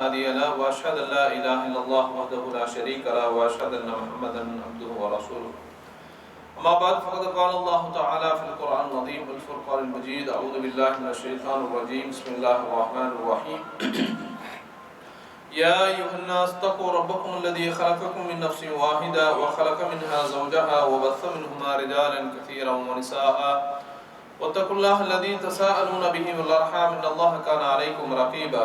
هادي له وأشهد أن لا إله إلا الله وحده لا شريك له وأشهد أن محمدا عبده ورسوله. أما بعد فقد قال الله تعالى في القرآن العظيم والفرقان المجيد أعوذ بالله من الشيطان الرجيم. بسم الله الرحمن الرحيم. يا أيها الناس اتقوا ربكم الذي خلقكم من نفس واحدة وخلق منها زوجها وبث منهما رجالا كثيرا ونساء. واتقوا الله الذي تساءلون به والأرحام إن الله كان عليكم رقيبا.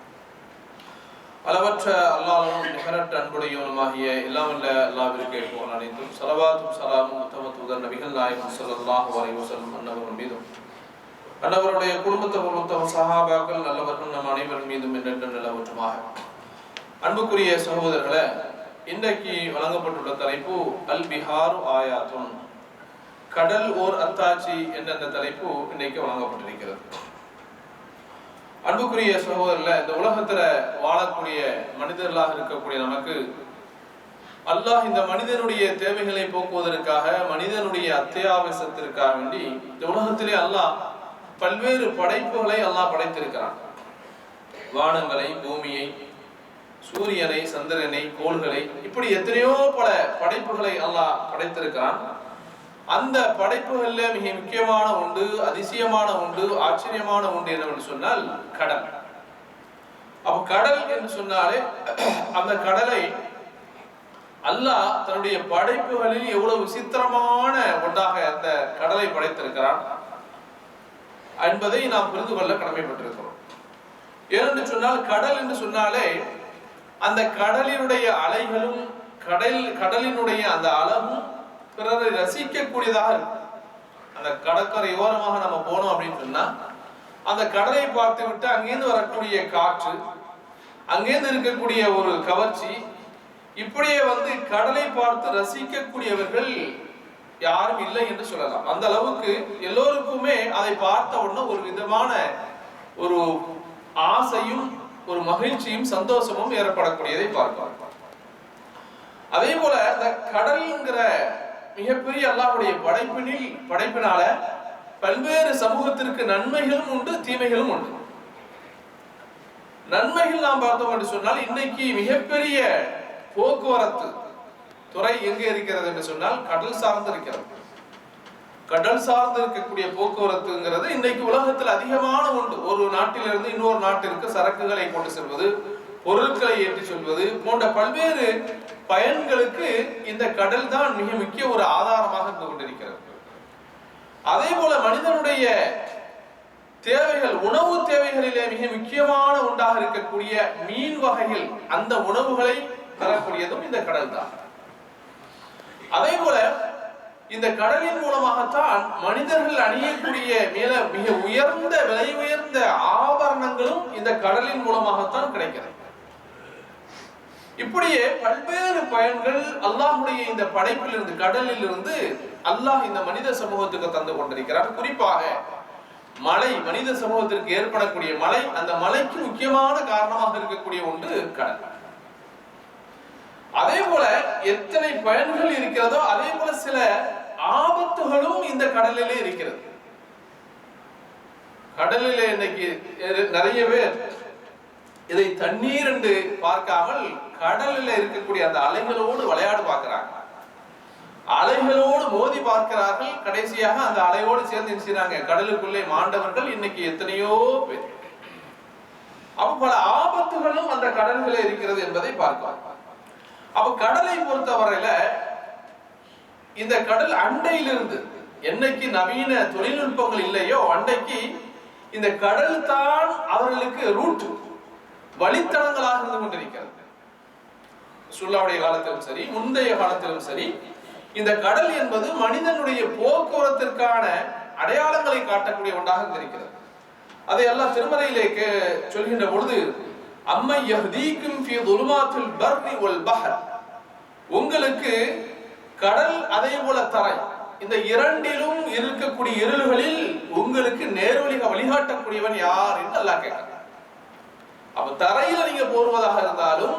அளவற்ற அல்லாஹ்வும் நிகரற்ற அன்புடையவனுமாகிய எல்லாமல்ல அல்லாவிற்கு அல்லாஹ்விற்கு போல் அனைத்தும் சலவாத்தும் சலாமும் உத்தம தூதர் நபிகள் நாயகம் ஸல்லல்லாஹு அலைஹி வஸல்லம் அன்னவர்கள் மீதும். அன்னவருடைய குடும்பத்தவர் உத்தம சஹாபாக்கள் நல்லவர்கள் நம் அனைவரும் மீதும் என்றென்றும் நிலவற்றுமாக. அன்புக்குரிய சகோதரர்களை இன்றைக்கு வழங்கப்பட்டுள்ள தலைப்பு அல் பிஹாரு ஆயாத்தும் கடல் ஓர் அத்தாச்சி என்ற அந்த தலைப்பு இன்னைக்கு வழங்கப்பட்டிருக்கிறது. அன்புக்குரிய சகோதரர்ல இந்த உலகத்துல வாழக்கூடிய மனிதர்களாக இருக்கக்கூடிய நமக்கு அல்லாஹ் இந்த மனிதனுடைய தேவைகளை போக்குவதற்காக மனிதனுடைய அத்தியாவசியத்திற்காக வேண்டி இந்த உலகத்திலே அல்லாஹ் பல்வேறு படைப்புகளை அல்லாஹ் படைத்திருக்கிறான். வானங்களை பூமியை சூரியனை சந்திரனை கோள்களை இப்படி எத்தனையோ பல படைப்புகளை அல்லாஹ் படைத்திருக்கிறான். அந்த படைப்புகள்ல மிக முக்கியமான உண்டு அதிசயமான உண்டு ஆச்சரியமான உண்டு என்னவென்று சொன்னால் கடல். அப்ப கடல் என்று சொன்னாலே அந்த கடலை அல்லாஹ் தன்னுடைய படைப்புகளில் எவ்வளவு விசித்திரமான ஒன்றாக அந்த கடலை படைத்திருக்கிறான் என்பதை நாம் புரிந்து கொள்ள கடமைப்பட்டிருக்கிறோம். ஏனென்று சொன்னால் கடல் என்று சொன்னாலே அந்த கடலினுடைய அலைகளும் கடல் கடலினுடைய அந்த அளவும் பிறரை ரசிக்கக்கூடியதாக இருக்கும். அந்த கடற்கரை ஓரமாக நம்ம போனோம் அப்படின்னு சொன்னா அந்த கடலை பார்த்து விட்டு அங்கேருந்து வரக்கூடிய காற்று அங்கேருந்து இருக்கக்கூடிய ஒரு கவர்ச்சி இப்படியே வந்து கடலை பார்த்து ரசிக்கக்கூடியவர்கள் யாரும் இல்லை என்று சொல்லலாம். அந்த அளவுக்கு எல்லோருக்குமே அதை பார்த்த உடனே ஒரு விதமான ஒரு ஆசையும் ஒரு மகிழ்ச்சியும் சந்தோஷமும் ஏற்படக்கூடியதை பார்ப்பார் அதே போல இந்த கடல்ங்கிற மிகப்பெரிய அல்லாவுடைய படைப்பினில் படைப்பினால பல்வேறு சமூகத்திற்கு நன்மைகளும் உண்டு தீமைகளும் உண்டு. நன்மைகள் நாம் பார்த்தோம் என்று சொன்னால் இன்னைக்கு மிகப்பெரிய போக்குவரத்து துறை எங்கே இருக்கிறது என்று சொன்னால் கடல் சார்ந்து இருக்கிறது. கடல் சார்ந்து இருக்கக்கூடிய போக்குவரத்துங்கிறது இன்னைக்கு உலகத்தில் அதிகமான உண்டு. ஒரு நாட்டிலிருந்து இன்னொரு நாட்டிற்கு சரக்குகளை கொண்டு செல்வது பொருட்களை ஏற்றி செல்வது போன்ற பல்வேறு பயன்களுக்கு இந்த கடல் தான் மிக முக்கிய ஒரு ஆதாரமாக இருந்து கொண்டிருக்கிறது. அதே போல மனிதனுடைய தேவைகள் உணவு தேவைகளிலே மிக முக்கியமான உண்டாக இருக்கக்கூடிய மீன் வகைகள் அந்த உணவுகளை தரக்கூடியதும் இந்த கடல் தான். அதே போல இந்த கடலின் மூலமாகத்தான் மனிதர்கள் அணியக்கூடிய மேல மிக உயர்ந்த விலை உயர்ந்த ஆபரணங்களும் இந்த கடலின் மூலமாகத்தான் கிடைக்கிறது. இப்படியே பல்வேறு பயன்கள் அல்லாஹுடைய இந்த படைப்பில் இருந்து கடலில் இருந்து அல்லாஹ் இந்த மனித சமூகத்துக்கு தந்து கொண்டிருக்கிறார். குறிப்பாக மழை மனித சமூகத்திற்கு ஏற்படக்கூடிய மழை அந்த மலைக்கு முக்கியமான காரணமாக இருக்கக்கூடிய ஒன்று கடல். அதே போல எத்தனை பயன்கள் இருக்கிறதோ அதே போல சில ஆபத்துகளும் இந்த கடலிலே இருக்கிறது. கடலிலே இன்னைக்கு நிறைய பேர் இதை தண்ணீர் என்று பார்க்காமல் கடலில் இருக்கக்கூடிய அந்த அலைகளோடு விளையாடு பார்க்கிறாங்க. அலைகளோடு மோதி பார்க்கிறார்கள். கடைசியாக அந்த அலையோடு சேர்ந்து செய்றாங்க? கடலுக்குள்ளே மாண்டவர்கள் இன்னைக்கு எத்தனையோ பேர். அப்ப பல ஆபத்துகளும் அந்த கடல்களே இருக்கிறது என்பதை பார்க்கலாம். அப்ப கடலை பொறுத்தவரையில இந்த கடல் அண்டையிலிருந்து என்னைக்கு நவீன தொழில்நுட்பங்கள் இல்லையோ அன்றைக்கு இந்த கடல் தான் அவர்களுக்கு ரூட் வழித்தடங்களாக இருந்து கொண்டிருக்கிறது. சுல்லாவுடைய காலத்திலும் சரி முந்தைய காலத்திலும் சரி இந்த கடல் என்பது மனிதனுடைய போக்குவரத்திற்கான அடையாளங்களை காட்டக்கூடிய ஒன்றாக இருந்திருக்கிறது அதை எல்லாம் திருமறையிலே சொல்கின்ற பொழுது அம்மை யஹ்தீக்கும் ஃபி துலுமாத்தில் பர்ரி வல் பஹர். உங்களுக்கு கடல் அதே போல தரை. இந்த இரண்டிலும் இருக்கக்கூடிய இருள்களில் உங்களுக்கு நேர்வழிக வழிகாட்டக்கூடியவன் யார் என்று அல்லாஹ் கேட்கிறார் அப்ப தரையில நீங்க போடுவதாக இருந்தாலும்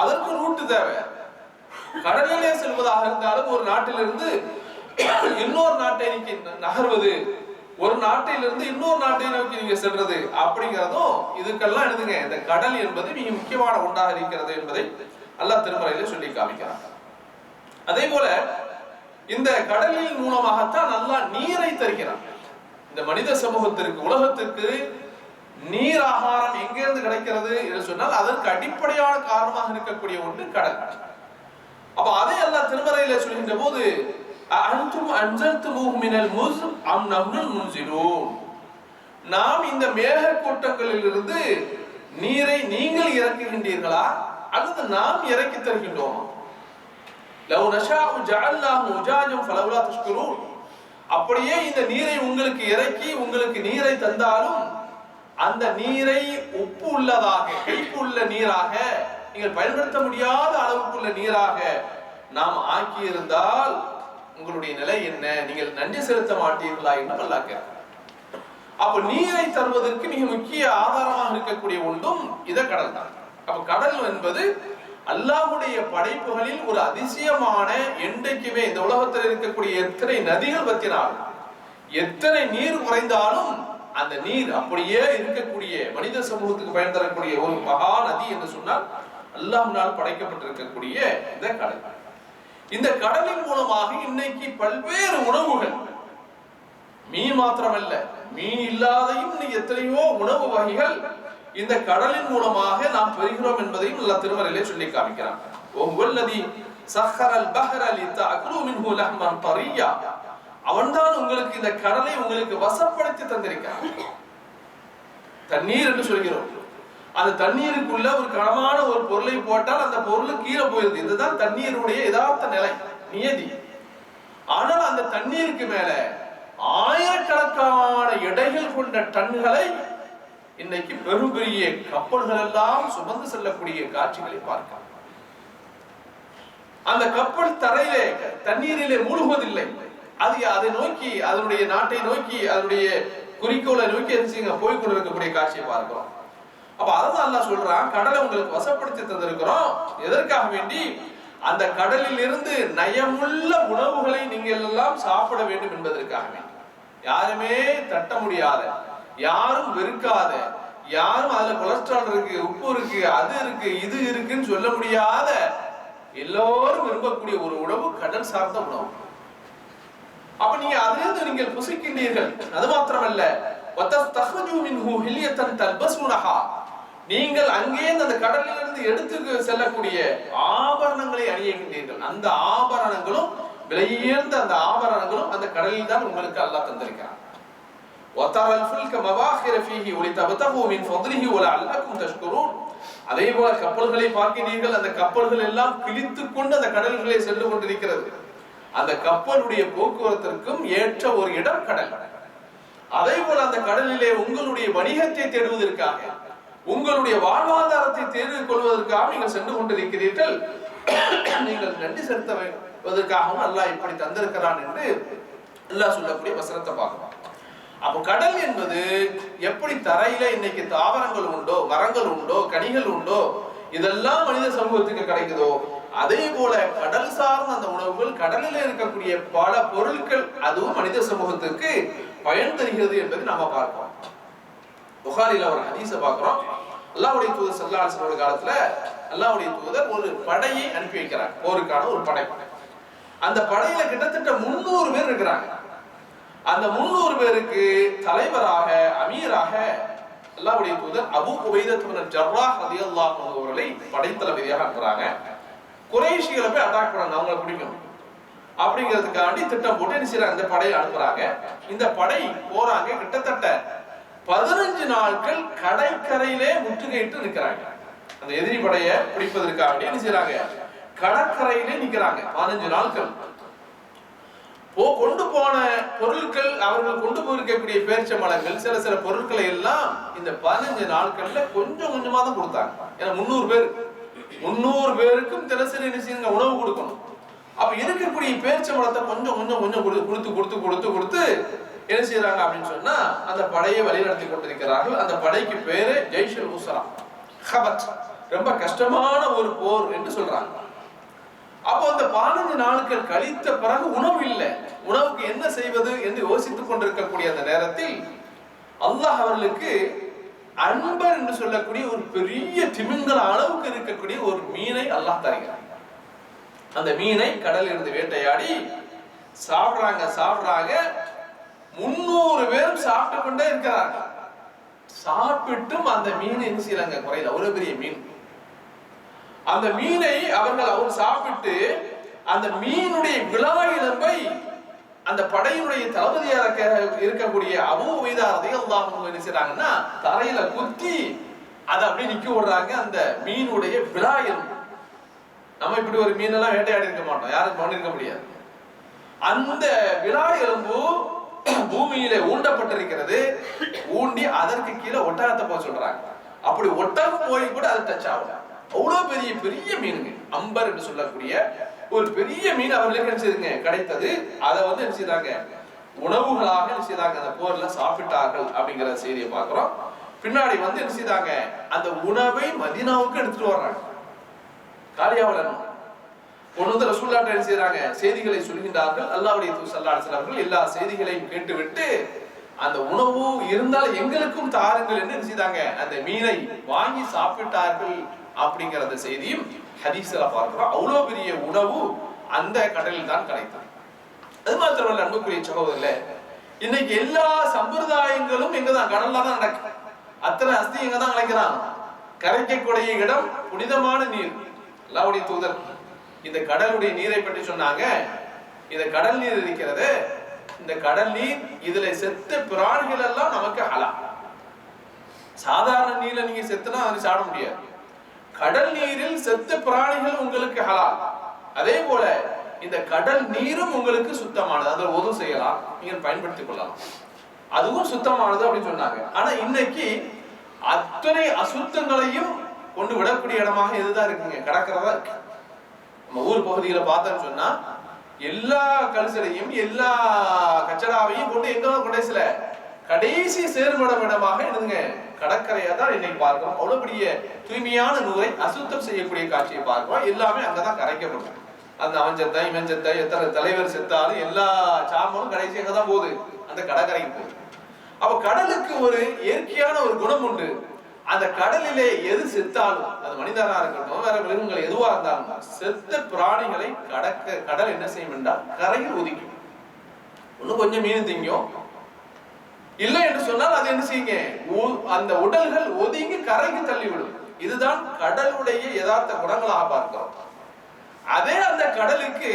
அதற்கு ரூட்டு தேவை. கடலிலே செல்வதாக இருந்தாலும் ஒரு நாட்டிலிருந்து இன்னொரு நாட்டை நோக்கி நகர்வது ஒரு நாட்டிலிருந்து இன்னொரு நாட்டை நோக்கி நீங்க செல்றது அப்படிங்கிறதும் இதுக்கெல்லாம் எழுதுங்க இந்த கடல் என்பது மிக முக்கியமான ஒன்றாக இருக்கிறது என்பதை அல்லாஹ் திருமறையில சொல்லி காமிக்கிறான். அதே போல இந்த கடலின் மூலமாகத்தான் நல்லா நீரை தருகிறான். இந்த மனித சமூகத்திற்கு உலகத்திற்கு நீர் ஆகாரம் எங்கிருந்து கிடைக்கிறது என்று சொன்னால் அதற்கு அடிப்படையான காரணமாக இருக்கக்கூடிய ஒன்று கடல். அப்ப அதை எல்லாம் திருமறையில சொல்கின்ற போது அன்றும் அன்சல்துமூஹு மினல் முஸ் அம் நஹ்னுல் முன்சிலூன். நாம் இந்த மேக கூட்டங்களில் இருந்து நீரை நீங்கள் இறக்குகின்றீர்களா? அல்லது நாம் இறக்கி தருகின்றோமா? லவ் நஷாஹு ஜஅல்னாஹு உஜாஜம் ஃபலவுலா தஷ்குரூன். அப்படியே இந்த நீரை உங்களுக்கு இறக்கி உங்களுக்கு நீரை தந்தாலும் அந்த நீரை உப்பு உள்ளதாக கைப்பு உள்ள நீராக நீங்கள் பயன்படுத்த முடியாத அளவுக்குள்ள நீராக நாம் ஆக்கியிருந்தால் உங்களுடைய நிலை என்ன? நீங்கள் நன்றி செலுத்த மாட்டீர்களா என்று நல்லா அப்ப நீரை தருவதற்கு மிக முக்கிய ஆதாரமாக இருக்கக்கூடிய ஒன்றும் இத கடல் தான். அப்ப கடல் என்பது அல்லாஹுடைய படைப்புகளில் ஒரு அதிசயமான என்றைக்குமே இந்த உலகத்தில் இருக்கக்கூடிய எத்தனை நதிகள் வத்தினாலும் எத்தனை நீர் குறைந்தாலும் அந்த நீர் அப்படியே இருக்கக்கூடிய மனித சமூகத்துக்கு பயன் தரக்கூடிய ஒரு மகா நதி என்று சொன்னால் அல்லாஹ்னால் படைக்கப்பட்டிருக்கக்கூடிய இந்த கடல். இந்த கடலின் மூலமாக இன்னைக்கு பல்வேறு உணவுகள் மீன் மாத்திரமல்ல மீன் இல்லாதையும் எத்தனையோ உணவு வகைகள் இந்த கடலின் மூலமாக நாம் பெறுகிறோம் என்பதையும் நல்ல திருமறையிலே சொல்லி காமிக்கிறான். ஒவ்வொல்லதி சஹரல் பஹரலி தஅகுலு மின்ஹு லஹ்மன் தரியா அவன்தான் உங்களுக்கு இந்த கடலை உங்களுக்கு வசப்படுத்தி தந்திருக்கிறான். தண்ணீர் என்று சொல்கிறோம். அந்த தண்ணீருக்குள்ள ஒரு கனமான ஒரு பொருளை போட்டால் அந்த பொருள் கீழே போயிருது. இதுதான் தண்ணீருடைய யதார்த்த நிலை நியதி. ஆனால் அந்த தண்ணீருக்கு மேல ஆயிரக்கணக்கான எடைகள் கொண்ட டன்களை இன்னைக்கு பெரும் பெரிய கப்பல்கள் எல்லாம் சுமந்து செல்லக்கூடிய காட்சிகளை பார்க்கலாம். அந்த கப்பல் தரையிலே தண்ணீரிலே மூழ்குவதில்லை. அது அதை நோக்கி அதனுடைய நாட்டை நோக்கி அதனுடைய குறிக்கோளை நோக்கி எரிசிங்க போய் கொண்டிருக்கக்கூடிய காட்சியை பார்க்கிறோம். அப்ப அதான் அல்லா சொல்றான் கடலை உங்களுக்கு வசப்படுத்தி தந்திருக்கிறோம். எதற்காக வேண்டி? அந்த கடலில் இருந்து நயமுள்ள உணவுகளை நீங்கள் எல்லாம் சாப்பிட வேண்டும் என்பதற்காக வேண்டி. யாருமே தட்ட முடியாத யாரும் வெறுக்காத யாரும் அதுல கொலஸ்ட்ரால் இருக்கு உப்பு இருக்கு அது இருக்கு இது இருக்குன்னு சொல்ல முடியாத எல்லோரும் விரும்பக்கூடிய ஒரு உணவு கடல் சார்ந்த உணவு. அப்ப நீங்க அதிலிருந்து நீங்கள் புசிக்கின்றீர்கள் அது மாத்திரமல்ல வத்தஸ்தஹ்ரஜு மின்ஹு ஹில்யத்தன் தல்பஸ்முனஹா நீங்கள் அங்கே அந்த கடலிலிருந்து எடுத்து செல்லக்கூடிய ஆபரணங்களை அணியுகின்றீர்கள் அந்த ஆபரணங்களும் விலையுயர்ந்த அந்த ஆபரணங்களும் அந்த கடலில் தான் உங்களுக்கு அல்லாஹ் தந்திருக்கிறான் وترى الفلك مواخر فيه ولتبتغوا من فضله ولعلكم تشكرون அதே போல கப்பல்களை பார்க்கிறீர்கள் அந்த கப்பல்கள் எல்லாம் கிழித்து கொண்டு அந்த கடல்களை சென்று கொண்டிருக்கிறது அந்த கப்பலுடைய போக்குவரத்திற்கும் ஏற்ற ஒரு இடம் கடல். அதே போல அந்த கடலிலே உங்களுடைய வணிகத்தை தேடுவதற்காக உங்களுடைய வாழ்வாதாரத்தை தேர்வு கொள்வதற்காக நீங்கள் சென்று கொண்டிருக்கிறீர்கள். நீங்கள் நன்றி செலுத்துவதற்காகவும் அல்லாஹ் இப்படி தந்திருக்கிறான் என்று அல்லாஹ் சொல்லக்கூடிய வசனத்தை பார்க்கலாம் அப்போ கடல் என்பது எப்படி தரையில இன்னைக்கு தாவரங்கள் உண்டோ மரங்கள் உண்டோ கனிகள் உண்டோ இதெல்லாம் மனித சமூகத்துக்கு கிடைக்குதோ? அதே போல கடல் சார்ந்த அந்த உணவுகள் கடலில் இருக்கக்கூடிய பல பொருட்கள் அதுவும் மனித சமூகத்துக்கு பயன் தருகிறது என்பதை நாம பார்க்கிறோம். புகாரில ஒரு ஹதீஸ பார்க்கிறோம். அல்லாவுடைய தூதர் ஸல்லல்லாஹு அலைஹி காலத்துல அல்லாவுடைய தூதர் ஒரு படையை அனுப்பி வைக்கிறார். போருக்கான ஒரு படை. அந்த படையில கிட்டத்தட்ட முன்னூறு பேர் இருக்கிறாங்க. அந்த முன்னூறு பேருக்கு தலைவராக அமீராக அல்லாவுடைய தூதர் அபு உபைதத் பின் ஜர்ராஹ் ரலியல்லாஹு அன்ஹு அவர்களை படைத்தளபதியாக அனுப்புறாங்க. குறைஷிகளை போய் அட்டாக் பண்ணாங்க அவங்கள பிடிக்கும் அப்படிங்கிறதுக்காண்டி திட்டம் போட்டு என்ன செய்றாங்க இந்த படையை அனுப்புறாங்க. இந்த படை போறாங்க. கிட்டத்தட்ட பதினஞ்சு நாட்கள் கடற்கரையிலே முற்றுகையிட்டு நிற்கிறாங்க. அந்த எதிரி படையை பிடிப்பதற்காக என்ன செய்யறாங்க? கடற்கரையிலே நிக்கிறாங்க பதினஞ்சு நாட்கள். கொண்டு போன பொருட்கள் அவர்கள் கொண்டு போயிருக்கக்கூடிய பேரிச்ச மலங்கள் சில சில பொருட்களை எல்லாம் இந்த பதினஞ்சு நாட்கள்ல கொஞ்சம் கொஞ்சமா தான் கொடுத்தாங்க. ஏன்னா முந்நூறு பேர். முந்நூறு பேருக்கும் தினசரி என்ன உணவு கொடுக்கணும். அப்ப இருக்கக்கூடிய பேரிச்ச மலத்தை கொஞ்சம் கொஞ்சம் கொஞ்சம் கொடுத்து கொடுத்து கொடுத்து கொடுத்து கொடுத்து என்ன செய்யறாங்க அப்படின்னு சொன்னா அந்த படையை வழிநடத்தி கொண்டிருக்கிறார்கள். அந்த படைக்கு பேரு ஜெய்ஷல் உசரா ஹபத். ரொம்ப கஷ்டமான ஒரு போர் என்று சொல்றாங்க. அப்போ அந்த பதினஞ்சு நாட்கள் கழித்த பிறகு உணவு இல்லை. உணவுக்கு என்ன செய்வது என்று யோசித்துக் கொண்டிருக்கக்கூடிய அந்த நேரத்தில் அல்லாஹ் அவர்களுக்கு அன்பர் என்று சொல்லக்கூடிய ஒரு பெரிய திமிங்கல அளவுக்கு இருக்கக்கூடிய ஒரு மீனை அல்லாஹ் தருகிறார் அந்த மீனை கடலில் இருந்து வேட்டையாடி சாப்பிடுறாங்க சாப்பிடுறாங்க. முன்னூறு பேரும் சாப்பிட்டு கொண்டே இருக்கிறாங்க. சாப்பிட்டும் அந்த மீன் என்ன செய்யறாங்க? குறையில. அவ்வளவு பெரிய மீன். அந்த மீனை அவர்கள் அவர் சாப்பிட்டு அந்த மீனுடைய விழா இழம்பை அந்த படையினுடைய தளபதியாக இருக்க- இருக்கக்கூடிய அபு உபைதாரதை அல்லாஹ் என்ன செய்றாங்கன்னா தரையில குத்தி அதை அப்படியே நிக்க விடுறாங்க அந்த மீனுடைய விழா எலும்பு. நம்ம இப்படி ஒரு மீனெல்லாம் வேட்டையாடி இருக்க மாட்டோம். யாரும் பண்ணிருக்க முடியாது. அந்த விழா எலும்பு பூமியில ஊண்டப்பட்டிருக்கிறது. ஊண்டி அதற்கு கீழே ஒட்டகத்தை போக சொல்றாங்க. அப்படி ஒட்டகம் போய் கூட அது டச் ஆகும் அவ்வளவு பெரிய பெரிய மீனுங்க. அம்பர் என்று சொல்லக்கூடிய ஒரு பெரிய மீன் அவர்களுக்கு என்ன செய்யுங்க கிடைத்தது. அதை வந்து என்ன செய்தாங்க? உணவுகளாக என்ன செய்தாங்க? அந்த போர்ல சாப்பிட்டார்கள் அப்படிங்கிற செய்தியை பார்க்கிறோம். பின்னாடி வந்து என்ன செய்தாங்க? அந்த உணவை மதீனாவுக்கு எடுத்துட்டு வர்றாங்க. காலியாவலன் கொண்டு வந்து ரசூல்லாட்ட என்ன செய்யறாங்க செய்திகளை சொல்கின்றார்கள். அல்லாவுடைய தூசல்லாடு ஸல்லல்லாஹு எல்லா செய்திகளையும் கேட்டுவிட்டு அந்த உணவு இருந்தால் எங்களுக்கும் தாருங்கள் என்று என்ன செய்தாங்க? அந்த மீனை வாங்கி சாப்பிட்டார்கள் அப்படிங்கிற அந்த செய்தியும் ஹதீஸ்ல பார்க்கிறோம். அவ்வளவு பெரிய உணவு அந்த கடலில் தான் கிடைத்தது. அது மாத்திரமல்ல அன்புக்குரிய சகோதரில் இன்னைக்கு எல்லா சம்பிரதாயங்களும் இங்கதான் கடல்ல தான் நடக்கும் அத்தனை அஸ்தி இங்க தான் கலைக்கிறான் கரைக்கக்கூடிய இடம் புனிதமான நீர். அல்லாவுடைய தூதர் இந்த கடலுடைய நீரை பற்றி சொன்னாங்க. இந்த கடல் நீர் இருக்கிறது. இந்த கடல் நீர் இதுல செத்த பிராணிகள் எல்லாம் நமக்கு ஹலா சாதாரண நீர்ல நீங்க செத்துனா அது சாட முடியாது. கடல் நீரில் செத்த பிராணிகள் உங்களுக்கு ஹலால். அதே போல இந்த கடல் நீரும் உங்களுக்கு சுத்தமானது. அதில் உதவு செய்யலாம். நீங்கள் பயன்படுத்திக் கொள்ளலாம். அதுவும் சுத்தமானது அப்படின்னு சொன்னாங்க. ஆனா இன்னைக்கு அத்தனை அசுத்தங்களையும் கொண்டு விடக்கூடிய இடமாக இதுதான் இருக்குங்க. கடற்கரை இருக்கு. நம்ம ஊர் பகுதியில பார்த்தோம்னு சொன்னா எல்லா கல்சலையும் எல்லா கச்சடாவையும் கொண்டு எங்க கொண்டே சில கடைசி சேர்மடம் இடமாக என்னதுங்க கடற்கரையா தான் இன்னைக்கு பார்க்கிறோம் அவ்வளவு பெரிய தூய்மையான நூலை அசுத்தம் செய்யக்கூடிய காட்சியை பார்க்கிறோம் எல்லாமே அங்கதான் கரைக்கப்படும். அந்த அவன் செத்த இவன் எத்தனை தலைவர் செத்தாலும் எல்லா சாமனும் கடைசி அங்க தான் போகுது. அந்த கடற்கரைக்கு போகுது. அப்ப கடலுக்கு ஒரு இயற்கையான ஒரு குணம் உண்டு. அந்த கடலிலே எது செத்தாலும் அது மனிதனா இருக்கட்டும் வேற மிருகங்கள் எதுவா இருந்தாலும் செத்த பிராணிகளை கடக்க கடல் என்ன செய்யும் என்றால் கரையில் ஒதுக்கும் இன்னும் கொஞ்சம் மீன் திங்கும் இல்லை என்று சொன்னால் அது என்ன செய்யுங்க? அந்த உடல்கள் ஒதுங்கி கரைக்கு தள்ளிவிடும். இதுதான் கடலுடைய யதார்த்த குணங்களாக பார்க்கிறோம். அதே அந்த கடலுக்கு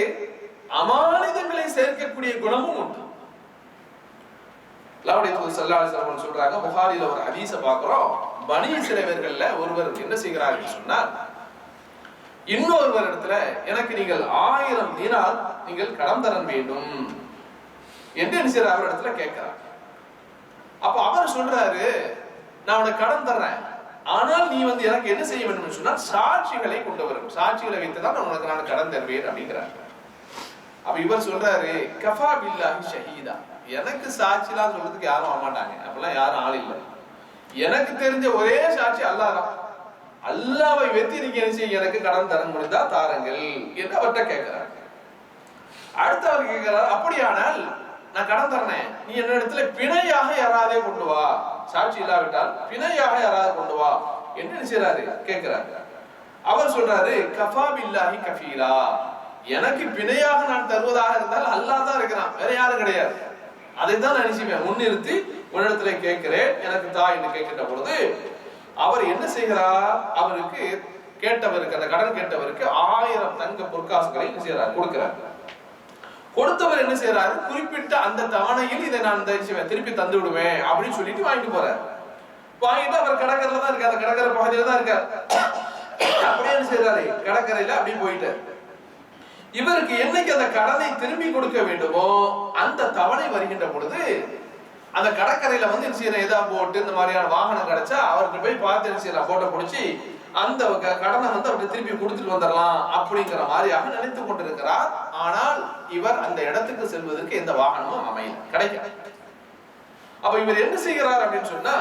அமானிதங்களை சேர்க்கக்கூடிய குணமும் உண்டு. அல்லாஹ்வுடைய தூதர் ஸல்லல்லாஹு சொல்றாங்க புகாரில ஒரு ஹதீஸ பார்க்கிறோம். பனி சிலைவர்கள்ல ஒருவர் என்ன செய்கிறார்கள் சொன்னால் இன்னொருவர் இடத்துல எனக்கு நீங்கள் ஆயிரம் தினார் நீங்கள் கடன் தர வேண்டும். என்று என்ன செய்யறார் அவர் இடத்துல கேட்கிறார். அப்ப அவர் சொல்றாரு நான் உனக்கு கடன் தர்றேன். ஆனால் நீ வந்து எனக்கு என்ன செய்ய வேண்டும்? சொன்னால் சாட்சிகளை கொண்டு வரும். சாட்சிகளை வைத்து தான் நான் உனக்கு நான் கடன் தருவேன் அப்படிங்கிறார். அப்ப இவர் சொல்றாரு கஃபா பில்லாஹி ஷஹீதா. எனக்கு சாட்சிலாம் சொல்றதுக்கு யாரும் வர மாட்டாங்க அப்பெல்லாம் யாரும் ஆள் இல்லை. எனக்கு தெரிஞ்ச ஒரே சாட்சி அல்லாஹ் தான் அல்லாவை வெத்தி நீங்க என்ன செய்ய? எனக்கு கடன் தர முடிந்தா தாருங்கள். என்று அவர்கிட்ட கேட்கிறார். அடுத்து அவர் கேட்கிறார் அப்படியானால் நான் கடன் தரேன். நீ என்ன இடத்துல பிணையாக யாராவது கொண்டு வா. சாட்சி இல்லாவிட்டால் பிணையாக யாராவது கொண்டு வா. என்று என்ன செய்றாரு கேட்கிறாரு. அவர் சொல்றாரு கஃபா பில்லாஹி கஃபீரா. எனக்கு பிணையாக நான் தருவதாக இருந்தால் அல்லாஹ் தான் இருக்கிறான். வேற யாரும் கிடையாது. அதை தான் நான் நினைச்சுவேன் முன்னிறுத்தி உன்னிடத்துல கேட்கிறேன். எனக்கு தா என்று கேட்கின்ற பொழுது அவர் என்ன செய்கிறார்? அவருக்கு கேட்டவருக்கு அந்த கடன் கேட்டவருக்கு ஆயிரம் தங்க பொற்காசுகளை என்ன செய்யறார் கொடுக்கிறார். கொடுத்தவர் என்ன செய்யறாரு குறிப்பிட்ட அந்த தவணையில் இதை நான் இந்த செய்வேன், திருப்பி தந்து விடுவேன் அப்படின்னு சொல்லிட்டு வாங்கிட்டு போறாரு. வாங்கிட்டு அவர் கடற்கரையில தான் இருக்காரு. அந்த கடற்கரை பகுதியில தான் இருக்காரு. அப்படியே என்ன செய்யறாரு கடற்கரையில அப்படியே போயிட்டாரு. இவருக்கு என்னைக்கு அந்த கடனை திரும்பி கொடுக்க வேண்டுமோ அந்த தவணை வருகின்ற பொழுது அந்த கடற்கரையில வந்து என்ன செய்யற எதா போட்டு இந்த மாதிரியான வாகனம் கிடைச்சா அவருக்கு போய் பார்த்து என்ன செய்யலாம் போட்டோ பிடிச்சி அந்த க- கடனை வந்து அவர்கிட்ட திருப்பி கொடுத்துட்டு வந்துடலாம் அப்படிங்கிற மாதிரியாக நினைத்து கொண்டிருக்கிறார். ஆனால் இவர் அந்த இடத்துக்கு செல்வதற்கு எந்த வாகனமும் அமையல கிடைக்கல. அப்ப இவர் என்ன செய்கிறார் அப்படின்னு சொன்னா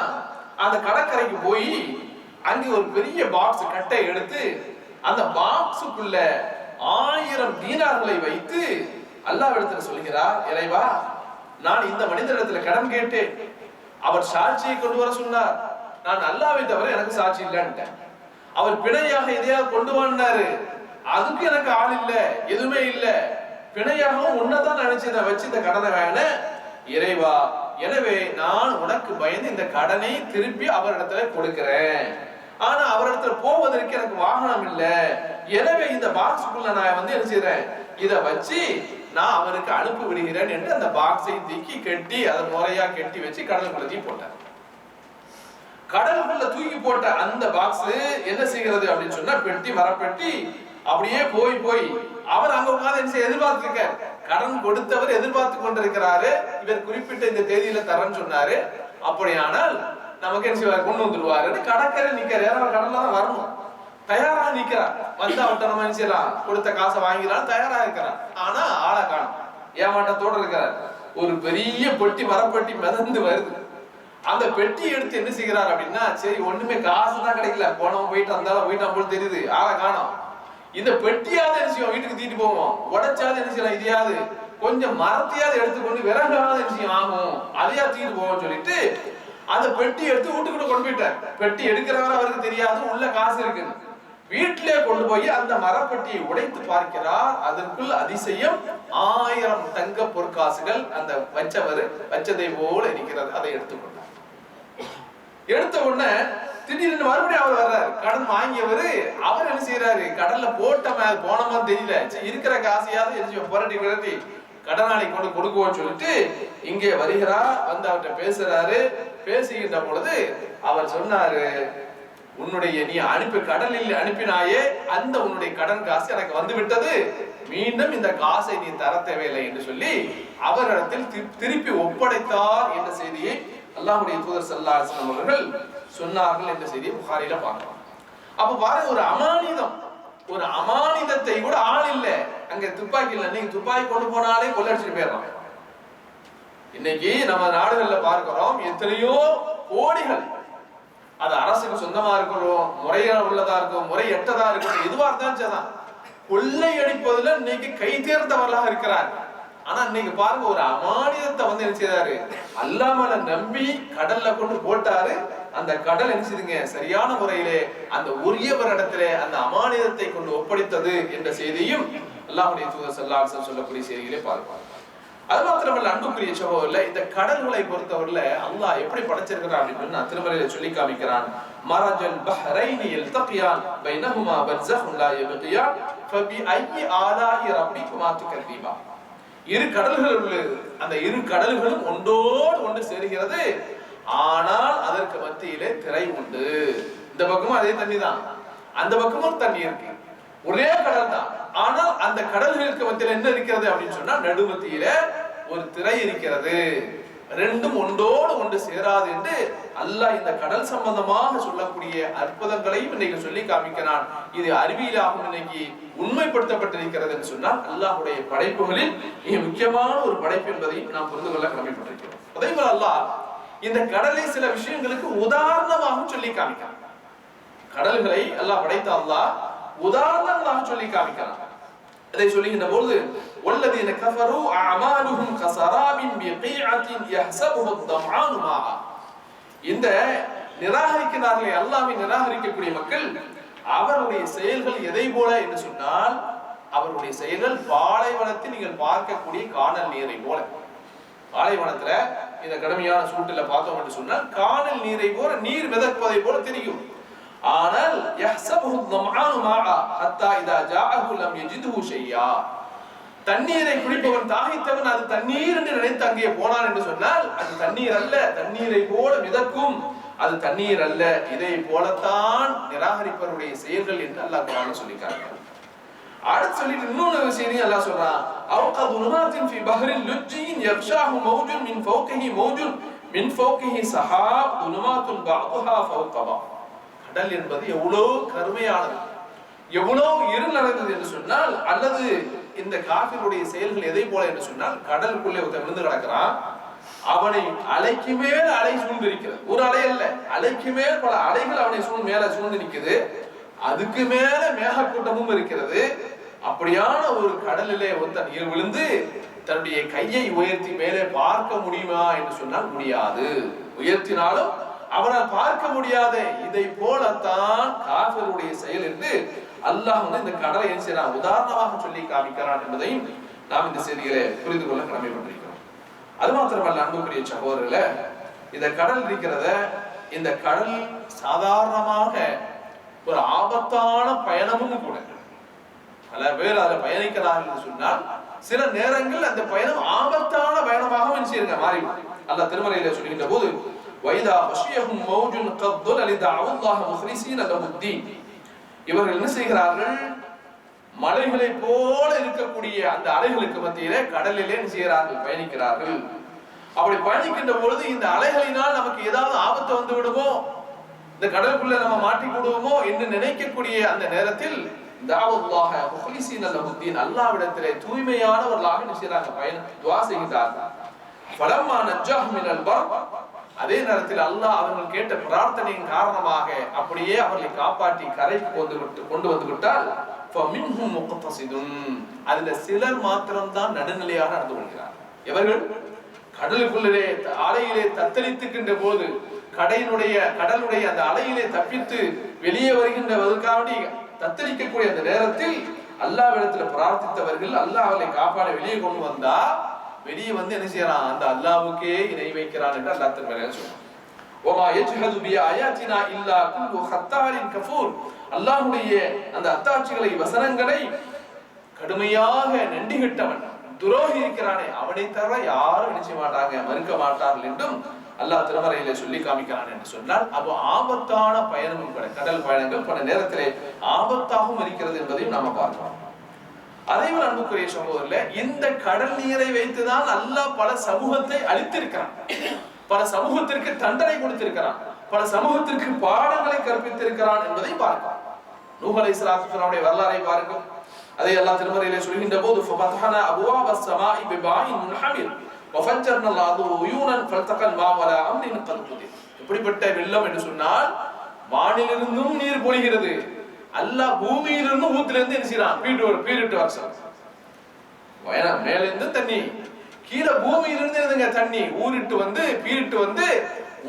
அந்த கடற்கரைக்கு போய் அங்கே ஒரு பெரிய பாக்ஸ் கட்டை எடுத்து அந்த பாக்ஸுக்குள்ள ஆயிரம் தீனார்களை வைத்து அல்லாவிடத்தில் சொல்கிறார் இறைவா நான் இந்த மனிதரிடத்துல கடன் கேட்டேன். அவர் சாட்சியை கொண்டு வர சொன்னார். நான் அல்லாவை தவிர எனக்கு சாட்சி இல்லைன்ட்டேன். அவர் பிணையாக எதையாவது கொண்டு வந்தாரு. அதுக்கு எனக்கு ஆள் இல்ல எதுவுமே இல்ல. பிணையாகவும் உன்னதான் நினைச்சு இதை வச்சு இந்த கடனை வேண இறைவா எனவே நான் உனக்கு பயந்து இந்த கடனை திருப்பி அவரிடத்துல கொடுக்கிறேன். ஆனா அவரிடத்துல போவதற்கு எனக்கு வாகனம் இல்ல. எனவே இந்த பாக்ஸுக்குள்ள நான் வந்து என்ன செய்யறேன் இத வச்சு நான் அவருக்கு அனுப்பி விடுகிறேன் என்று அந்த பாக்ஸை தூக்கி கட்டி அதை முறையா கட்டி வச்சு கடலுக்குள்ள தூக்கி போட்டேன். கடலுக்குள்ள தூக்கி போட்ட அந்த பாக்ஸ் என்ன செய்கிறது அப்படின்னு சொன்னா பெட்டி மரப்பெட்டி அப்படியே போய் போய். அவர் அங்க உட்கார்ந்து என்ன செய்ய எதிர்பார்த்து இருக்கார் கடன் கொடுத்தவர் எதிர்பார்த்து கொண்டிருக்கிறாரு. இவர் குறிப்பிட்ட இந்த தேதியில தரேன்னு சொன்னாரு. அப்படியானால் நமக்கு என்ன செய்வார்? கொண்டு வந்துருவாருன்னு கடற்கரை நிக்கிறார். ஏன்னா கடல்ல தான் வரணும். தயாரா நிக்கிறார். வந்து அவட்ட நம்ம என்ன செய்யலாம்? கொடுத்த காசை வாங்கிடலாம். தயாரா இருக்கிறார். ஆனா ஆளை காணும். ஏமாட்டத்தோட இருக்கிறார். ஒரு பெரிய பெட்டி மரப்பட்டி மிதந்து வருது. அந்த பெட்டி எடுத்து என்ன செய்கிறார் அப்படின்னா சரி ஒண்ணுமே காசு தான் கிடைக்கல. போனவன் போயிட்டு வந்தாலும் போயிட்டான் போல தெரியுது. ஆளை காணும். இந்த பெட்டியாவது என்ன செய்வோம் வீட்டுக்கு தீட்டு போவோம். உடைச்சாவது என்ன செய்யலாம்? இதையாவது கொஞ்சம் மரத்தையாவது எடுத்துக்கொண்டு விறகாவது என்ன செய்யும்? ஆகும். அதையா தீட்டு போவோம் சொல்லிட்டு அந்த பெட்டி எடுத்து வீட்டுக்குள்ள கொண்டு போயிட்டார். பெட்டி எடுக்கிறவர் அவருக்கு தெரியாது. உள்ள காசு இருக்குன்னு. வீட்டிலே கொண்டு போய் அந்த மரப்பெட்டியை உடைத்து பார்க்கிறார். அதற்குள் அதிசயம் ஆயிரம் தங்க பொற்காசுகள் அந்த வச்சவர் வச்சதை போல இருக்கிறது. அதை எடுத்துக்கொண்டு எடுத்த உடனே திடீர்னு மறுபடியும் அவர் வர்றாரு. கடன் வாங்கியவர் அவர் என்ன செய்யறாரு கடல்ல போட்ட மே- போனமா தெரியல. இருக்கிற காசையாவது என்ன புரட்டி புரட்டி கடனாளி கொண்டு கொடுக்குவோம்னு சொல்லிட்டு இங்கே வருகிறார். வந்து அவர்கிட்ட பேசுறாரு. பேசுகின்ற பொழுது அவர் சொன்னாரு உன்னுடைய நீ அனுப்பி கடலில் அனுப்பினாயே அந்த உன்னுடைய கடன் காசு எனக்கு வந்து விட்டது. மீண்டும் இந்த காசை நீ தர தேவையில்லை என்று சொல்லி அவரிடத்தில் திருப்பி ஒப்படைத்தார் என்ற செய்தியை அல்லாஹுடைய தூதர் சல்லா அலைஹி அவர்கள் சொன்னார்கள் என்ற செய்தியை புகாரில பார்க்கலாம். அப்ப பாருங்க ஒரு அமானிதம். ஒரு அமானிதத்தை கூட ஆள் இல்ல. அங்க துப்பாக்கி இல்ல. நீங்க துப்பாக்கி கொண்டு போனாலே கொள்ளடிச்சிட்டு போயிடலாம். இன்னைக்கு நம்ம நாடுகள்ல பார்க்கிறோம் எத்தனையோ கோடிகள். அது அரசுக்கு சொந்தமா இருக்கணும் முறையா உள்ளதா இருக்கும் முறை எட்டதா இருக்கணும் எதுவா இருந்தாலும் சரிதான். கொள்ளையடிப்பதுல இன்னைக்கு கை தேர்ந்தவர்களாக இருக்கிறார் ஆனா இன்னைக்கு பாருங்க ஒரு அமானியத்தை வந்து என்ன செய்தாரு? அல்லாமல நம்பி கடல்ல கொண்டு போட்டாரு. அந்த கடல் என்ன சரியான முறையிலே அந்த உரியவரிடத்திலே அந்த அமானியத்தை கொண்டு ஒப்படைத்தது என்ற செய்தியும் அல்லாஹுடைய தூதர் ஸல்லல்லாஹு சொல்லக்கூடிய செய்திகளை பார்ப்பாங்க அது மாத்திரமல்ல அன்புக்குரிய இல்ல இந்த கடல்களை பொறுத்தவரையில அல்லாஹ் எப்படி படைச்சிருக்கிறான் அப்படின்னு நான் திருமலையில சொல்லி காமிக்கிறான். மரஜல் பஹ்ரைனி யல்தகியான் பைனஹுமா பர்ஸஹுன் லா யபகியான். ஃபபி ஐயி ஆலாஹி ரப்பிக்குமா துகதீபா இரு கடல்கள் உள்ளது அந்த இரு கடல்களும் ஒன்றோடு ஒன்று சேருகிறது. ஆனால் அதற்கு மத்தியிலே திரை உண்டு. இந்த பக்கமும் அதே தண்ணி தான் அந்த பக்கமும் தண்ணி இருக்கு. ஒரே கடல் தான் ஆனால் அந்த கடல்களுக்கு மத்தியில என்ன இருக்கிறது அப்படின்னு சொன்னா நடுமத்தியில ஒரு திரை இருக்கிறது. ரெண்டும் ஒன்றோடு ஒன்று சேராது என்று அல்லாஹ் இந்த கடல் சம்பந்தமாக சொல்லக்கூடிய அற்புதங்களையும் இன்னைக்கு சொல்லி காமிக்கிறான். இது அறிவியலாகவும் இன்னைக்கு உண்மைப்படுத்தப்பட்டிருக்கிறது என்று சொன்னால் அல்லாஹுடைய படைப்புகளில் மிக முக்கியமான ஒரு படைப்பு என்பதை நாம் புரிந்து கொள்ள கடமைப்பட்டிருக்கிறோம். அதே போல அல்லாஹ் இந்த கடலை சில விஷயங்களுக்கு உதாரணமாக சொல்லி காமிக்கிறான். கடல்களை அல்லாஹ் படைத்த அல்லாஹ் உதாரணங்களாக சொல்லி காமிக்கிறான். அதை சொல்லுகின்ற பொழுது والذين كفروا اعمالهم كسراب بقيعة يحسبه الظمآن ماء இந்த நிராகரிக்கிறார்களே அல்லாஹ்வை நிராகரிக்கக்கூடிய மக்கள் அவருடைய செயல்கள் எதை போல என்று சொன்னால் அவருடைய செயல்கள் பாலைவனத்தில் நீங்கள் பார்க்கக்கூடிய காணல் நீரை போல பாலைவனத்துல இந்த கடுமையான சூட்டுல பார்த்தோம் என்று சொன்னால் காணல் நீரை போல நீர் மிதப்பதை போல தெரியும் ஆனால் யஹ்சபுஹு الظمآن ماء حتى إذا جاءه لم يجده شيئا தண்ணீரை குடிப்பவன் தாகித்தவன் அது தண்ணீர் என்று நினைத்து அங்கே போனான் என்று சொன்னால் அது தண்ணீர் அல்ல தண்ணீரை போல மிதக்கும் அது தண்ணீர் அல்ல இதை போலத்தான் நிராகரிப்பவருடைய செயல்கள் என்று அல்லாஹ் குர்ஆன்ல சொல்லி காட்டுகிறார் அடுத்து சொல்லிட்டு இன்னொரு விஷயம் அல்லாஹ் சொல்றான் அவுக துலுமாத்தின் ஃபி பஹரின் லுஜ்ஜின் யக்ஷாஹு மௌஜுன் மின் ஃபௌகிஹி மௌஜுன் மின் ஃபௌகிஹி சஹாப் துலுமாத்துன் பஅதுஹா ஃபௌக பஅத் கடல் என்பது எவ்வளவு கருமையானது. எவ்வளவு இருள் நடந்தது என்று சொன்னால் அல்லது இந்த காபிருடைய செயல்கள் எதை போல என்று சொன்னால் கடலுக்குள்ளே ஒருத்தன் விழுந்து கிடக்கிறான். அவனை அலைக்கு மேல் அலை சூழ்ந்து இருக்கிறது ஒரு அலை அல்ல அலைக்கு மேல் பல அலைகள் அவனை சூழ் மேல சூழ்ந்து நிற்குது. அதுக்கு மேல மேகக்கூட்டமும் இருக்கிறது. அப்படியான ஒரு கடலிலே ஒருத்தன் நீர் விழுந்து தன்னுடைய கையை உயர்த்தி மேலே பார்க்க முடியுமா என்று சொன்னால் முடியாது. உயர்த்தினாலும் அவனால் பார்க்க முடியாத இதை போலத்தான் காஃபிருடைய செயல் என்று அல்லாஹ் வந்து இந்த கடலை என்ன செய்யறான்? உதாரணமாக சொல்லி காமிக்கிறான் என்பதையும் நாம் இந்த செய்திகளை புரிந்து கொள்ள கடமைப்பட்டிருக்கிறோம். அது மாத்திரமல்ல அன்புக்குரிய சகோதரர்கள இந்த கடல் இருக்கிறத இந்த கடல் சாதாரணமாக ஒரு ஆபத்தான பயணமும் கூட பல பேர் அதை பயணிக்கிறார்கள் என்று சொன்னால் சில நேரங்கள் அந்த பயணம் ஆபத்தான பயணமாகவும் செய்யுங்க மாறி அல்ல திருமலையில சொல்லுகின்ற போது வைதா வஷியஹும் மௌஜுன் கத்துல் அலிதஅவு அல்லாஹ் முஹ்லிஸீன லஹுத்தீன் இவர்கள் என்ன செய்கிறார்கள்? மலைகளை போல இருக்கக்கூடிய அந்த அலைகளுக்கு மத்தியிலே கடலிலே என்ன செய்கிறார்கள்? பயணிக்கிறார்கள். அப்படி பயணிக்கின்ற பொழுது இந்த அலைகளினால் நமக்கு ஏதாவது ஆபத்து வந்து விடுமோ? இந்த கடலுக்குள்ள நம்ம மாட்டி விடுவோமோ என்று நினைக்கக்கூடிய அந்த நேரத்தில் தாவல்லாஹ முஹ்லிசீன் லஹுத்தீன் அல்லாவிடத்திலே தூய்மையானவர்களாக என்ன செய்கிறாங்க? பயணம் துவா செய்கிறார்கள். ஃபலம்மா நஜ்ஜாஹும் மினல் பர் அதே நேரத்தில் அல்லாஹ் அவர்கள் கேட்ட பிரார்த்தனையின் காரணமாக அப்படியே அவர்களை காப்பாற்றி கரைக்கு கொண்டு விட்டு கொண்டு வந்து விட்டால் அதுல சிலர் மாத்திரம்தான் நடுநிலையாக நடந்து கொள்கிறார். எவர்கள்? கடலுக்குள்ளே அலையிலே தத்தளித்துக்கின்ற போது கடையினுடைய கடலுடைய அந்த அலையிலே தப்பித்து வெளியே வருகின்றவருக்காவடி தத்தளிக்கக்கூடிய அந்த நேரத்தில் அல்லாவிடத்தில் பிரார்த்தித்தவர்கள் அல்லாஹ் அவர்களை காப்பாட வெளியே கொண்டு வந்தா வெளியே வந்து என்ன செய்யறான்? அந்த அல்லாவுக்கே இணை வைக்கிறான் என்று அல்லாஹ் திருமலை சொல்றான். ஒமா யஜ்ஹது பி ஆயாத்தினா இல்லா குல்லு ஹத்தாரின் கஃபூர். அல்லாஹ்வுடைய அந்த அத்தாட்சிகளை வசனங்களை கடுமையாக நண்டிகிட்டவன் துரோகி இருக்கிறானே அவனை தவிர யாரும் நினைச்ச மாட்டாங்க மறுக்க மாட்டார்கள் என்றும் அல்லாஹ் திருமறையில சொல்லி காமிக்கிறான் என்று சொன்னால் அப்போ ஆபத்தான பயணமும் கூட கடல் பயணங்கள் பல நேரத்திலே ஆபத்தாகவும் இருக்கிறது என்பதையும் நாம பார்க்கலாம் அதேபோல் அன்புக்குரிய சகோதரர்ல இந்த கடல் நீரை வைத்துதான் அல்லாஹ் பல சமூகத்தை அழித்திருக்கிறான். பல சமூகத்திற்கு தண்டனை கொடுத்திருக்கிறான். பல சமூகத்திற்கு பாடங்களை கற்பித்திருக்கிறான் என்பதை பார்க்கலாம். நூஹ் அலைஹிஸ்ஸலாத்துடைய வரலாறை பாருங்கள். அதை எல்லாம் திருமறையிலே சொல்கின்ற போது ஃபபத்ஹனா அபுவாப ஸமாஇ பிபாயின் முன்ஹமிர் வஃபஜ்ஜர்னா அல்லாஹு உயூனன் ஃபல்தகல் மா வலா அம்ரின் கத் இப்படிப்பட்ட வெள்ளம் என்று சொன்னால் வானிலிருந்தும் நீர் பொழிகிறது. அல்லாஹ் பூமியிலிருந்து ஊத்திலிருந்து என்ன செய்யறான் பீட்டு ஒரு பீரிட்டு வருஷம் வயனா மேலிருந்து தண்ணி. கீழே பூமியிலிருந்து இருந்துங்க தண்ணி. ஊறிட்டு வந்து பீரிட்டு வந்து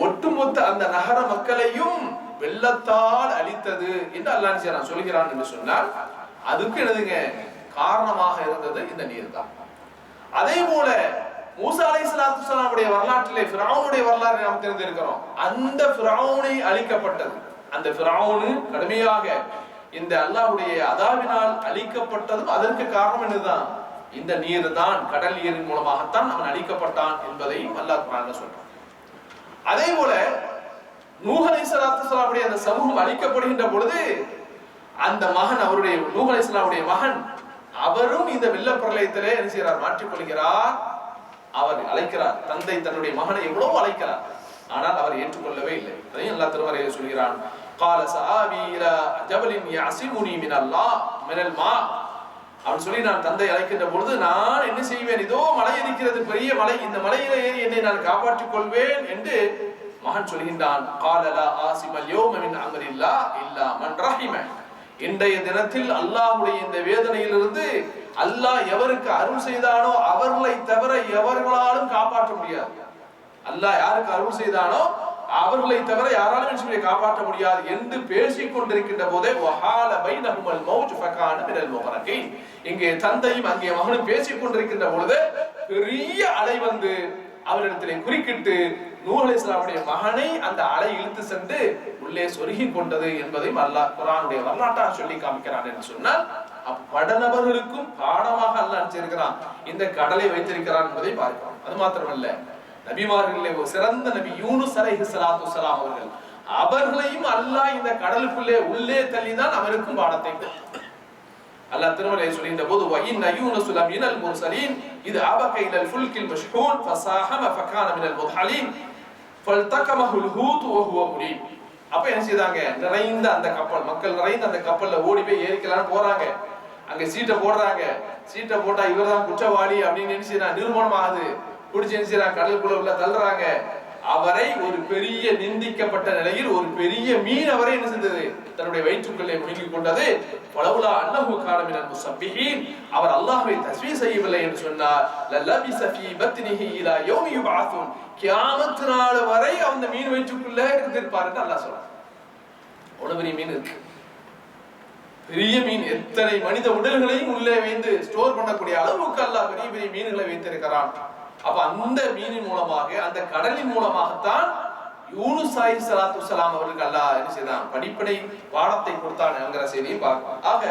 ஒட்டுமொத்த அந்த நகர மக்களையும் வெள்ளத்தால் அழித்தது என்று அல்லாஹ் செய்யறான் சொல்கிறான் என்று சொன்னால் அதுக்கு என்னதுங்க? காரணமாக இருந்தது இந்த நீர் தான் அதே போல மூசா அலை சலாத்து சலாமுடைய வரலாற்றிலே ஃபிரௌனுடைய வரலாறு நாம் தெரிந்திருக்கிறோம். அந்த பிராவுனை அழிக்கப்பட்டது. அந்த பிராவுனு கடுமையாக இந்த அல்லாஹ்வுடைய அதாவினால் அழிக்கப்பட்டதும் அதற்கு காரணம் என்னதுதான்? இந்த நீர் தான் கடல் நீரின் மூலமாகத்தான் அவன் அழிக்கப்பட்டான் என்பதையும் அல்லாஹ் குரான் சொல்றான். அதே போல நூஹ் அலைஹிஸ்ஸலாத்து ஸலாமுடைய அந்த சமூகம் அழிக்கப்படுகின்ற பொழுது அந்த மகன் அவருடைய நூஹ் அலைஹிஸ்ஸலாமுடைய மகன் அவரும் இந்த வெள்ள பிரளயத்திலே என்ன செய்கிறார்? மாற்றிக்கொள்கிறார். அவர் அழைக்கிறார். தந்தை தன்னுடைய மகனை எவ்வளவோ அழைக்கிறார். ஆனால் அவர் ஏற்றுக்கொள்ளவே இல்லை. அதையும் எல்லா திருமறையில் சொல்கிறான். قال سآوي إلى جبل يعصمني من الله من الماء அவன் சொல்லி நான் தந்தை அழைக்கின்ற பொழுது நான் என்ன செய்வேன் இதோ மலை இருக்கிறது பெரிய மலை இந்த மலையில ஏறி என்னை நான் காப்பாற்றிக் கொள்வேன் என்று மகன் சொல்கின்றான் காலலா ஆசிமல் யோமமின் அமரில்லா இல்லா மன் ரஹிம இன்றைய தினத்தில் அல்லாஹ்வுடைய இந்த வேதனையிலிருந்து அல்லாஹ் எவருக்கு அருள் செய்தானோ அவர்களை தவிர எவர்களாலும் காப்பாற்ற முடியாது அல்லாஹ் யாருக்கு அருள் செய்தானோ அவர்களை தவிர யாராலும் மனுஷனை காப்பாற்ற முடியாது என்று பேசிக் கொண்டிருக்கின்ற போதே வஹால பைனஹுமல் மௌஜ் ஃபகான மினல் முகரகைன் இங்கே தந்தையும் அங்கே மகனும் பேசிக் கொண்டிருக்கின்ற பொழுது பெரிய அலை வந்து அவரிடத்திலே குறுக்கிட்டு நூஹ் இஸ்லாமுடைய மகனை அந்த அலை இழுத்து சென்று உள்ளே சொருகி கொண்டது என்பதையும் அல்லாஹ் குரானுடைய வரலாற்றாக சொல்லி காமிக்கிறான் என்று சொன்னால் அப்படநபர்களுக்கும் பாடமாக அல்லாஹ் அனுப்பிச்சிருக்கிறான் இந்த கடலை வைத்திருக்கிறான் என்பதை பார்க்கிறோம். அது மாத்திரமல்ல நபிமார்களிலே ஒரு சிறந்த நபி யூனுஸ் அலைஹி சலாத்து சலாம் அவர்கள். அவர்களையும் அல்லாஹ் இந்த கடலுக்குள்ளே உள்ளே தள்ளிதான் அவருக்கும் பாடத்தை அல்லாஹ் திருமலை சொல்கின்ற போது வயின் யூனஸ் மினல் முர்சலீன் இது அபக இலல் ஃபுல்கில் மஷ்ஹூன் ஃபசாஹம ஃபகான மினல் முதஹலீன் ஃபல்தகமஹுல் ஹூத் வஹுவ முலீம் அப்ப என்ன செய்தாங்க? நிறைந்த அந்த கப்பல் மக்கள் நிறைந்த அந்த கப்பல்ல ஓடி போய் ஏறிக்கலாம்னு போறாங்க. அங்க சீட்டை போடுறாங்க. சீட்டை போட்டா இவர்தான் குற்றவாளி அப்படின்னு நினைச்சு நிரூபணம் ஆகுது பிடிச்சு கடலுக்குள்ள உள்ள தள்ளுறாங்க. அவரை ஒரு பெரிய நிந்திக்கப்பட்ட நிலையில் ஒரு பெரிய மீன் அவரை என்ன செஞ்சது தன்னுடைய வயிற்றுக்குள்ளே முழுங்கிக் கொண்டது. பலவுலா அன்னஹு காலமினல் முசப்பிஹீன். அவர் அல்லாஹ்வை தஸ்வி செய்யவில்லை என்று சொன்னார். லல்லபிஸ சஃபி பத்னிஹி இலா யௌமி யுபஅஸூன் கியாமத் நாள் வரை அந்த மீன் வயிற்றுக்குள்ளே இருந்திருப்பார் என்று அல்லாஹ் சொல்றார் அவ்வளவு பெரிய மீன் இருக்கு? பெரிய மீன். எத்தனை மனித உடல்களையும் உள்ளே வைத்து ஸ்டோர் பண்ணக்கூடிய அளவுக்கு அல்லாஹ் பெரிய பெரிய மீன்களை வைத்திருக்கிறான். அப்ப அந்த மீனின் மூலமாக அந்த கடலின் மூலமாகத்தான் யூனுஸ் அலைஹி சலாத்து சலாம் அவர்களுக்கு அல்லாஹ் என்ன செய்தான்? படிப்படை பாடத்தை கொடுத்தான்ங்கிற செய்தியை பார்க்கலாம் ஆக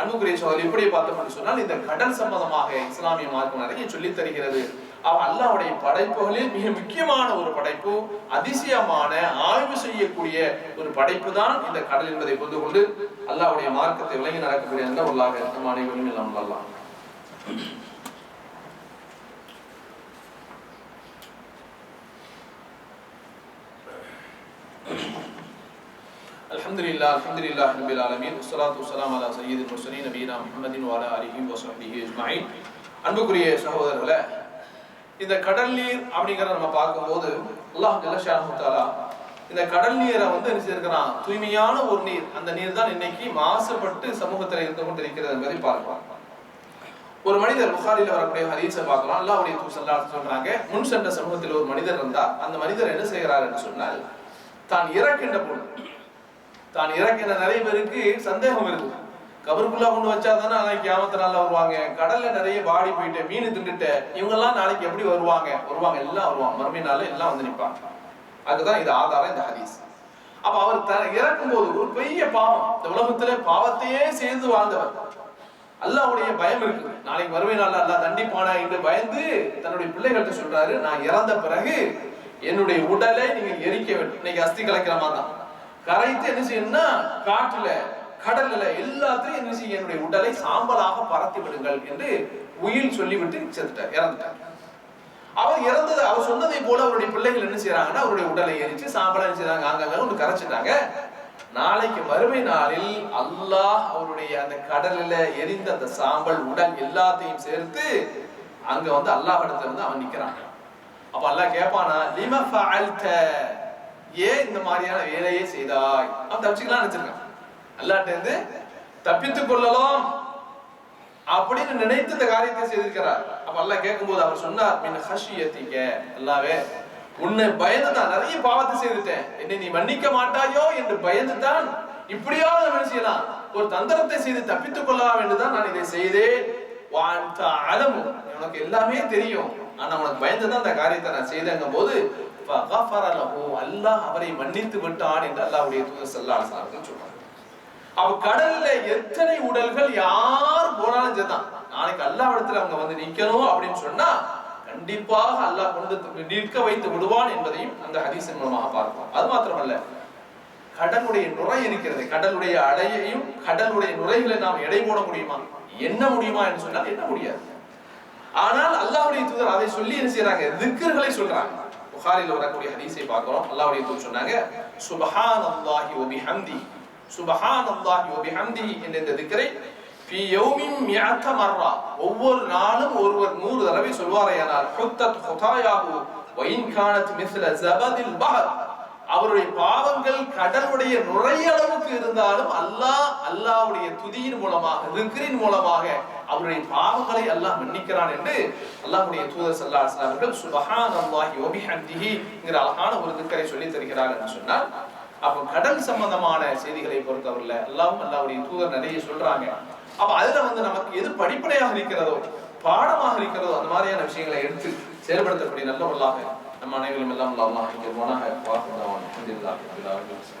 அன்புக்குரிய சோதரி எப்படி பார்த்தோம்னு சொன்னால் இந்த கடல் சம்பந்தமாக இஸ்லாமிய மார்க்கம் நிறைய சொல்லித் தருகிறது. அவன் அல்லாவுடைய படைப்புகளில் மிக முக்கியமான ஒரு படைப்பு அதிசயமான ஆய்வு செய்யக்கூடிய ஒரு படைப்பு தான் இந்த கடல் என்பதை புரிந்து கொண்டு அல்லாவுடைய மார்க்கத்தை விளங்கி நடக்கக்கூடிய அந்த உள்ளாக நம் அனைவரும் எல்லாம் لله الحمد لله رب العالمين والصلاة والسلام على سيد المرسلين نبينا محمد وعلى آله وصحبه أجمعين அன்புக்குரிய சகோதரர்களே இந்த கடல் நீர் அப்படிங்கிறத நம்ம பார்க்கும்போது அல்லாஹ் ஜல்லஷானு தாலா இந்த கடல் நீரை வந்து என்ன செய்திருக்கிறான் தூய்மையான ஒரு நீர் அந்த நீர் தான் இன்னைக்கு மாசுபட்டு சமூகத்தில் இருந்து கொண்டிருக்கிறது என்பதை பார்க்கலாம் ஒரு மனிதர் புகாரில் வரக்கூடிய ஹதீஸை பார்க்கலாம் அல்லாஹ்வுடைய தூசல்லா சொல்றாங்க முன் சென்ற சமூகத்தில் ஒரு மனிதர் இருந்தா அந்த மனிதர் என்ன செய்கிறார் என்று சொன்னால் தான் இறக்கின்ற பொழுது தான் இறக்கின நிறைய பேருக்கு சந்தேகம் இருக்கு. கபருக்குள்ள கொண்டு வச்சா தானே நாளைக்கு கியாமத்து நாள்ல வருவாங்க. கடல்ல நிறைய பாடி போயிட்டு மீன் தின்னுட்டு இவங்கெல்லாம் நாளைக்கு எப்படி வருவாங்க? வருவாங்க எல்லாம் வருவாங்க. மறுமை நாள் எல்லாம் வந்து நிற்பாங்க அதுதான் இது ஆதாரம் இந்த ஹதீஸ். அப்ப அவர் த இறக்கும் போது ஒரு பெரிய பாவம். இந்த உலகத்துல பாவத்தையே செய்து வாழ்ந்தவர். அல்லாவுடைய பயம் இருக்கு நாளைக்கு மறுமை நாள் அல்லா தண்டிப்பானா என்று பயந்து தன்னுடைய பிள்ளைகள்கிட்ட சொல்றாரு நான் இறந்த பிறகு என்னுடைய உடலை நீங்க எரிக்க வேண்டும். இன்னைக்கு அஸ்தி கலைக்கிற மாதிரி தான். கரைத்து என்ன செய்யணும்னா காட்டுல கடல்ல எல்லாத்தையும் என்ன செய்ய என்னுடைய உடலை சாம்பலாக பரத்தி விடுங்கள் என்று உயில் சொல்லிவிட்டு செத்துட்டார் இறந்துட்டார். அவர் இறந்தது அவர் சொன்னதை போல அவருடைய பிள்ளைகள் என்ன செய்யறாங்கன்னா அவருடைய உடலை எரிச்சு சாம்பலா என்ன செய்யறாங்க அங்கங்க ஒன்று கரைச்சிட்டாங்க. நாளைக்கு மறுமை நாளில் அல்லாஹ் அவருடைய அந்த கடலில் எரிந்த அந்த சாம்பல் உடல் எல்லாத்தையும் சேர்த்து அங்க வந்து அல்லாஹ் இடத்துல வந்து அவன் நிக்கிறான். அப்ப அல்லாஹ் கேட்பானா லிம ஃபஅல்த? ஏன் இந்த மாதிரியான வேலையை செய்தாய்? அவன் தப்பிச்சுக்கலாம் நினைச்சிருக்கான் அல்லாட்ட இருந்து தப்பித்துக் கொள்ளலாம் அப்படின்னு நினைத்து இந்த காரியத்தை செய்திருக்கிறார். அப்ப அல்லாஹ் கேட்கும்போது அவர் சொன்னார் மின் ஹஷியத்திக்க அல்லாவே உன்னை பயந்து தான் நிறைய பாவத்தை செய்துட்டேன். என்னை நீ மன்னிக்க மாட்டாயோ? என்று பயந்து தான் இப்படியாவது நம்ம செய்யலாம்? ஒரு தந்திரத்தை செய்து தப்பித்துக் கொள்ளலாம் என்றுதான் நான் இதை செய்தேன். உனக்கு எல்லாமே தெரியும். ஆனா உனக்கு பயந்து தான் அந்த காரியத்தை நான் செய்தேங்கும் போது அல்லாஹ் அவரை மன்னித்து விட்டான் என்று அல்லாஹ்வுடைய தூதர் ஸல்லல்லாஹு அலைஹி வஸல்லம் சொல்றாங்க அப்ப கடல்ல எத்தனை உடல்கள் யார் போனாலும் சரிதான் நாளைக்கு அல்லாஹ் இடத்துல அவங்க வந்து நிக்கணும் அப்படின்னு சொன்னா கண்டிப்பாக அல்லாஹ் கொண்டு நிற்க வைத்து விடுவான் என்பதையும் அந்த ஹதீஸின் மூலமாக பார்ப்போம் அது மாத்திரமல்ல கடலுடைய நுரை இருக்கிறது. கடலுடைய அடையையும் கடலுடைய நுரைகளை நாம் எடை போட முடியுமா? என்ன முடியுமா என்று சொன்னால் என்ன முடியாது. ஆனால் அல்லாஹுடைய தூதர் அதை சொல்லி என்ன செய்யறாங்க திக்கர்களை சொல்றாங்க. புகாரில் வரக்கூடிய ஹதீஸை பார்க்கிறோம் அல்லாஹ்வுடைய தூதர் சொன்னாங்க சுபஹானல்லாஹி வ பிஹம்தி சுபஹானல்லாஹி வ பிஹம்திஹி என்ற இந்த திக்கரை ஃபீ யௌமின் மிஅத மர்ரா ஒவ்வொரு நாளும் ஒருவர் நூறு தடவை சொல்வாரேயானால் ஹுத்தத் ஹுதாயாஹு வ இன் கானத் மிஸ்ல ஜபதில் பஹர் அவருடைய பாவங்கள் கடலுடைய நுரையளவுக்கு இருந்தாலும் அல்லாஹ் அல்லாஹ்வுடைய துதியின் மூலமாக திக்ரின் மூலமாக அவருடைய பாவங்களை அல்லாஹ் மன்னிக்கிறான் என்று அல்லாஹுடைய தூதர் சல்லா அவர்கள் சுப்ஹானல்லாஹி வ அழகான ஒரு திக்கரை சொல்லி தருகிறார் என்று சொன்னால் அப்ப கடல் சம்பந்தமான செய்திகளை பொறுத்தவரில் அல்லாவும் அல்லாவுடைய தூதர் நிறைய சொல்றாங்க. அப்ப அதுல வந்து நமக்கு எது படிப்படையாக இருக்கிறதோ பாடமாக இருக்கிறதோ அந்த மாதிரியான விஷயங்களை எடுத்து செயல்படுத்தக்கூடிய நல்லவர்களாக நம்ம அனைவரும் எல்லாம் அல்லாஹ் வாக்குதான்